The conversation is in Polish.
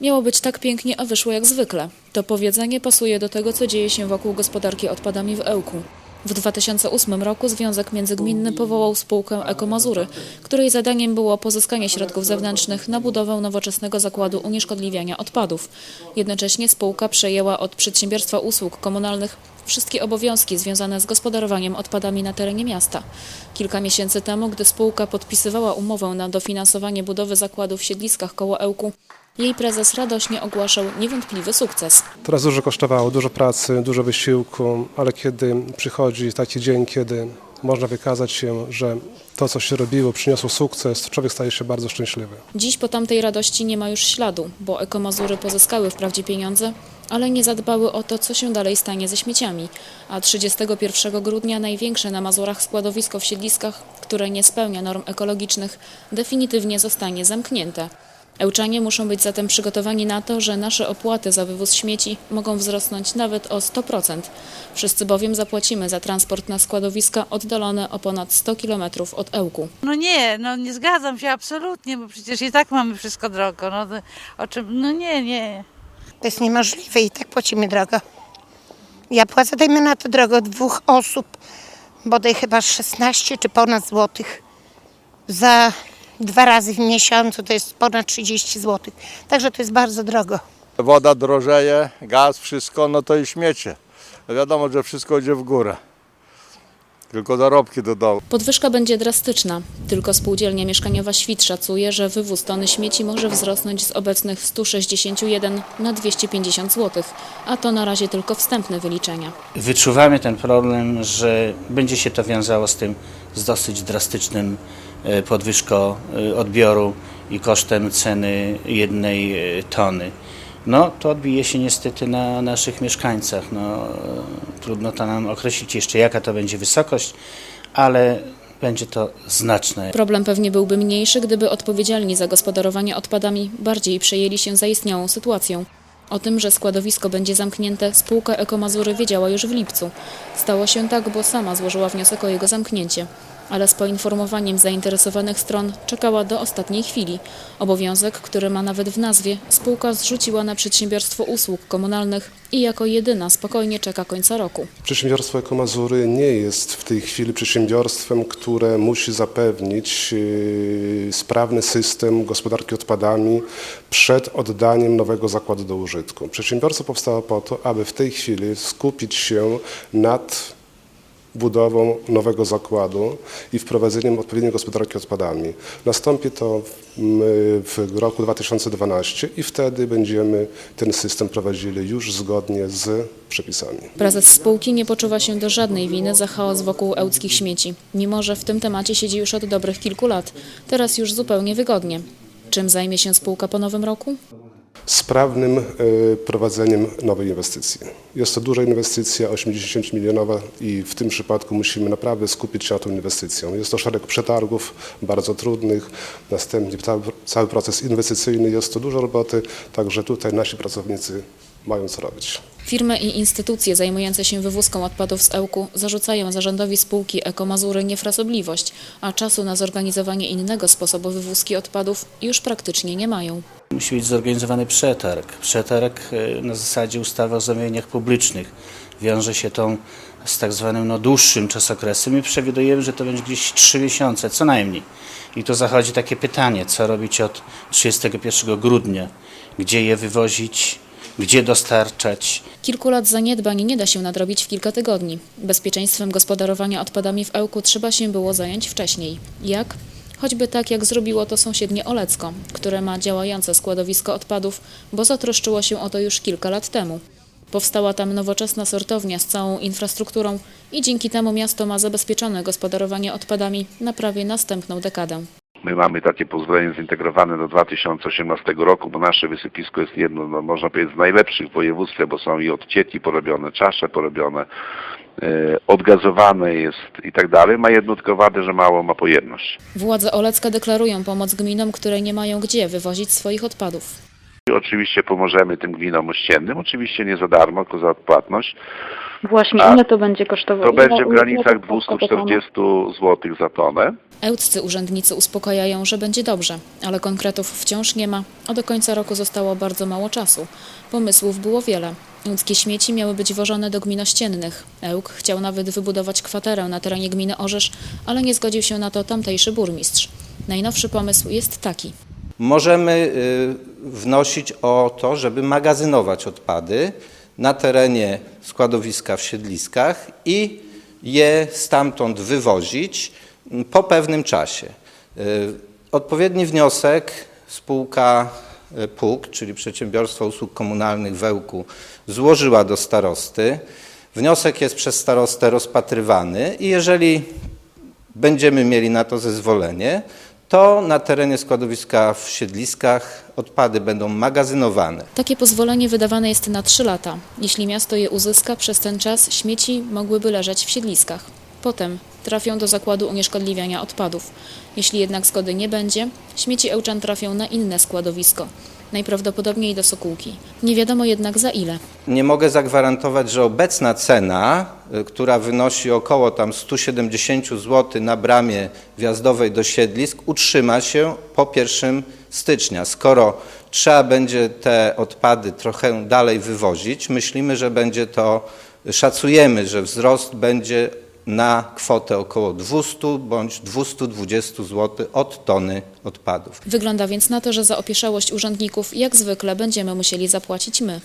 Miało być tak pięknie, a wyszło jak zwykle. To powiedzenie pasuje do tego, co dzieje się wokół gospodarki odpadami w Ełku. W 2008 roku Związek Międzygminny powołał spółkę Ekomazury, której zadaniem było pozyskanie środków zewnętrznych na budowę nowoczesnego zakładu unieszkodliwiania odpadów. Jednocześnie spółka przejęła od Przedsiębiorstwa Usług Komunalnych wszystkie obowiązki związane z gospodarowaniem odpadami na terenie miasta. Kilka miesięcy temu, gdy spółka podpisywała umowę na dofinansowanie budowy zakładu w siedliskach koło Ełku, jej prezes radośnie ogłaszał niewątpliwy sukces. Teraz dużo kosztowało, dużo pracy, dużo wysiłku, ale kiedy przychodzi taki dzień, kiedy można wykazać się, że to, co się robiło, przyniosło sukces, człowiek staje się bardzo szczęśliwy. Dziś po tamtej radości nie ma już śladu, bo ekomazury pozyskały wprawdzie pieniądze, ale nie zadbały o to, co się dalej stanie ze śmieciami. A 31 grudnia największe na Mazurach składowisko w siedliskach, które nie spełnia norm ekologicznych, definitywnie zostanie zamknięte. Ełczanie muszą być zatem przygotowani na to, że nasze opłaty za wywóz śmieci mogą wzrosnąć nawet o 100%. Wszyscy bowiem zapłacimy za transport na składowiska oddalone o ponad 100 km od Ełku. No nie, no nie zgadzam się absolutnie, bo przecież i tak mamy wszystko drogo. No, to o czym, no nie, nie. To jest niemożliwe i tak płacimy drogo. Ja płacę, dajmy na to drogo, dwóch osób, bodaj chyba 16 czy ponad złotych. Za dwa razy w miesiącu to jest ponad 30 złotych. Także to jest bardzo drogo. Woda drożeje, gaz, wszystko, no to i śmiecie. No wiadomo, że wszystko idzie w górę. Tylko zarobki do dołu. Podwyżka będzie drastyczna. Tylko spółdzielnia mieszkaniowa Świt szacuje, że wywóz tony śmieci może wzrosnąć z obecnych 161 na 250 zł, a to na razie tylko wstępne wyliczenia. Wyczuwamy ten problem, że będzie się to wiązało z tym, z dosyć drastycznym podwyżką e, odbioru i kosztem ceny jednej e, tony. No, to odbije się niestety na naszych mieszkańcach. No, e, trudno to nam określić jeszcze, jaka to będzie wysokość, ale będzie to znaczne. Problem pewnie byłby mniejszy, gdyby odpowiedzialni za gospodarowanie odpadami bardziej przejęli się zaistniałą sytuacją. O tym, że składowisko będzie zamknięte, spółka Ekomazury wiedziała już w lipcu. Stało się tak, bo sama złożyła wniosek o jego zamknięcie. Ale z poinformowaniem zainteresowanych stron czekała do ostatniej chwili. Obowiązek, który ma nawet w nazwie, spółka zrzuciła na przedsiębiorstwo usług komunalnych i jako jedyna spokojnie czeka końca roku. Przedsiębiorstwo Ekomazury nie jest w tej chwili przedsiębiorstwem, które musi zapewnić yy, sprawny system gospodarki odpadami przed oddaniem nowego zakładu do użytku. Przedsiębiorstwo powstało po to, aby w tej chwili skupić się nad budową nowego zakładu i wprowadzeniem odpowiedniej gospodarki odpadami. Nastąpi to w, m, w roku 2012 i wtedy będziemy ten system prowadzili już zgodnie z przepisami. Prezes spółki nie poczuwa się do żadnej winy za chaos wokół ełckich śmieci, mimo że w tym temacie siedzi już od dobrych kilku lat. Teraz już zupełnie wygodnie. Czym zajmie się spółka po nowym roku? Sprawnym e, prowadzeniem nowej inwestycji. Jest to duża inwestycja, 80 milionowa i w tym przypadku musimy naprawdę skupić się na tą inwestycją. Jest to szereg przetargów bardzo trudnych, następnie cały, cały proces inwestycyjny, jest to dużo roboty, także tutaj nasi pracownicy mają co robić. Firmy i instytucje zajmujące się wywózką odpadów z Ełku zarzucają zarządowi spółki Ekomazury niefrasobliwość, a czasu na zorganizowanie innego sposobu wywózki odpadów już praktycznie nie mają. Musi być zorganizowany przetarg. Przetarg e, na zasadzie ustawy o zamówieniach publicznych. Wiąże się to z tak zwanym no, dłuższym czasokresem i przewidujemy, że to będzie gdzieś 3 miesiące, co najmniej. I tu zachodzi takie pytanie, co robić od 31 grudnia, gdzie je wywozić, gdzie dostarczać. Kilku lat zaniedbań nie da się nadrobić w kilka tygodni. Bezpieczeństwem gospodarowania odpadami w Ełku trzeba się było zająć wcześniej. Jak? Choćby tak, jak zrobiło to sąsiednie Olecko, które ma działające składowisko odpadów, bo zatroszczyło się o to już kilka lat temu. Powstała tam nowoczesna sortownia z całą infrastrukturą i dzięki temu miasto ma zabezpieczone gospodarowanie odpadami na prawie następną dekadę. My mamy takie pozwolenie zintegrowane do 2018 roku, bo nasze wysypisko jest jedno, no, można powiedzieć, z najlepszych w województwie, bo są i odcieki porobione, czasze porobione, e, odgazowane jest i tak dalej. Ma jedno tylko wadę, że mało ma pojemność. Władze Olecka deklarują pomoc gminom, które nie mają gdzie wywozić swoich odpadów. Oczywiście pomożemy tym gminom ościennym, oczywiście nie za darmo, tylko za odpłatność. Właśnie, A ile to będzie kosztowało? To Ile- będzie w ile granicach to kosztowało? 240 zł za tonę. Ełccy urzędnicy uspokajają, że będzie dobrze, ale konkretów wciąż nie ma, a do końca roku zostało bardzo mało czasu. Pomysłów było wiele. Łódzkie śmieci miały być wożone do gmin ościennych. Ełk chciał nawet wybudować kwaterę na terenie gminy Orzesz, ale nie zgodził się na to tamtejszy burmistrz. Najnowszy pomysł jest taki. Możemy y, wnosić o to, żeby magazynować odpady na terenie składowiska w siedliskach i je stamtąd wywozić mm, po pewnym czasie. Y, Odpowiedni wniosek spółka y, PUK, czyli Przedsiębiorstwo Usług Komunalnych w Ełku, złożyła do starosty. Wniosek jest przez starostę rozpatrywany i jeżeli będziemy mieli na to zezwolenie, to na terenie składowiska w siedliskach odpady będą magazynowane. Takie pozwolenie wydawane jest na 3 lata. Jeśli miasto je uzyska, przez ten czas śmieci mogłyby leżeć w siedliskach. Potem trafią do zakładu unieszkodliwiania odpadów. Jeśli jednak zgody nie będzie, śmieci Ełczan trafią na inne składowisko. Najprawdopodobniej do Sokółki. Nie wiadomo jednak za ile. Nie mogę zagwarantować, że obecna cena, y, która wynosi około tam 170 zł na bramie wjazdowej do siedlisk, utrzyma się po 1 stycznia. Skoro trzeba będzie te odpady trochę dalej wywozić, myślimy, że będzie to, szacujemy, że wzrost będzie na kwotę około 200 bądź 220 zł od tony odpadów. Wygląda więc na to, że za opieszałość urzędników jak zwykle będziemy musieli zapłacić my.